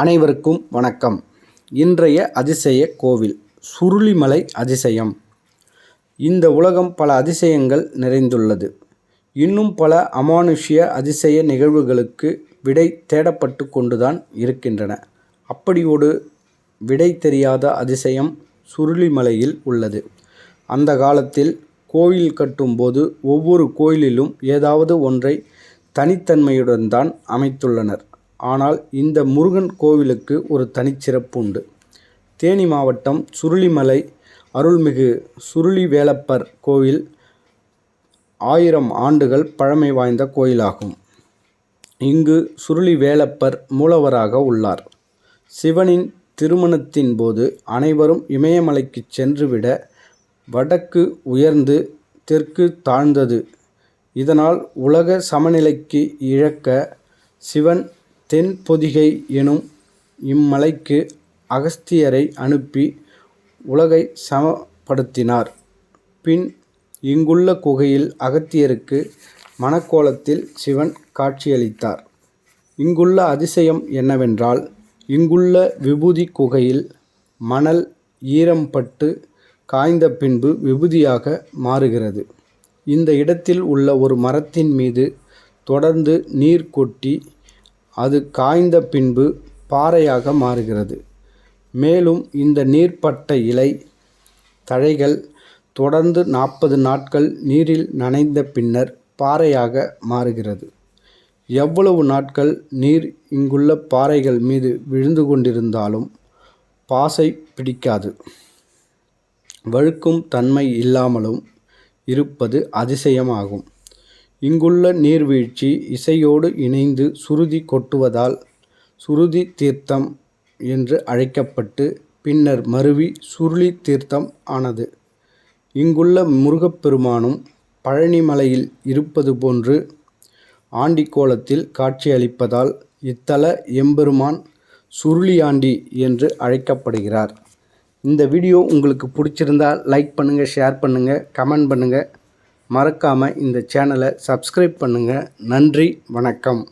அனைவருக்கும் வணக்கம். இன்றைய அதிசய கோவில் சுருளிமலை அதிசயம். இந்த உலகம் பல அதிசயங்கள் நிறைந்துள்ளது. இன்னும் பல அமானுஷ்ய அதிசய நிகழ்வுகளுக்கு விடை தேடப்பட்டு கொண்டுதான் இருக்கின்றன. அப்படி ஒரு விடை தெரியாத அதிசயம் சுருளிமலையில் உள்ளது. அந்த காலத்தில் கோயில் கட்டும்போது ஒவ்வொரு கோயிலிலும் ஏதாவது ஒன்றை தனித்தன்மையுடன் தான் அமைத்துள்ளனர். ஆனால் இந்த முருகன் கோவிலுக்கு ஒரு தனிச்சிறப்பு உண்டு தேனி மாவட்டம் சுருளிமலை அருள்மிகு சுருளி வேலப்பர் கோவில் ஆயிரம் ஆண்டுகள் பழமை வாய்ந்த கோயிலாகும். இங்கு சுருளி வேலப்பர் மூலவராக உள்ளார். சிவனின் திருமணத்தின் போது அனைவரும் இமயமலைக்கு சென்றுவிட வடக்கு உயர்ந்து தெற்கு தாழ்ந்தது. இதனால் உலக சமநிலைக்கு இழக்க சிவன் தென்பொதிகை எனும் இம்மலைக்கு அகஸ்தியரை அனுப்பி உலகை சமப்படுத்தினார். பின் இங்குள்ள குகையில் அகத்தியருக்கு மணக்கோலத்தில் சிவன் காட்சியளித்தார். இங்குள்ள அதிசயம் என்னவென்றால் இங்குள்ள விபூதி குகையில் மணல் ஈரம் பட்டு காய்ந்த பின்பு விபூதியாக மாறுகிறது. இந்த இடத்தில் உள்ள ஒரு மரத்தின் மீது தொடர்ந்து நீர் கொட்டி அது காய்ந்த பின்பு பாறையாக மாறுகிறது. மேலும் இந்த நீர்ப்பட்ட இலை தழைகள் தொடர்ந்து நாற்பது நாட்கள் நீரில் நனைந்த பின்னர் பாறையாக மாறுகிறது. எவ்வளவு நாட்கள் நீர் இங்குள்ள பாறைகள் மீது விழுந்து கொண்டிருந்தாலும் பாசை பிடிக்காது. வழுக்கும் தன்மை இல்லாமலும் இருப்பது அதிசயமாகும். இங்குள்ள நீர்வீழ்ச்சி இசையோடு இணைந்து சுருதி கொட்டுவதால் சுருதி தீர்த்தம் என்று அழைக்கப்பட்டு பின்னர் மருவி சுருளி தீர்த்தம் ஆனது. இங்குள்ள முருகப்பெருமானும் பழனிமலையில் இருப்பது போன்று ஆண்டிக்கோலத்தில் காட்சியளிப்பதால் இத்தல எம்பெருமான் சுருளியாண்டி என்று அழைக்கப்படுகிறார். இந்த வீடியோ உங்களுக்கு பிடிச்சிருந்தால் லைக் பண்ணுங்கள் ஷேர் பண்ணுங்கள் கமெண்ட் பண்ணுங்கள் மறக்காமல் இந்த சேனலை சப்ஸ்கிரைப் பண்ணுங்கள் நன்றி வணக்கம்.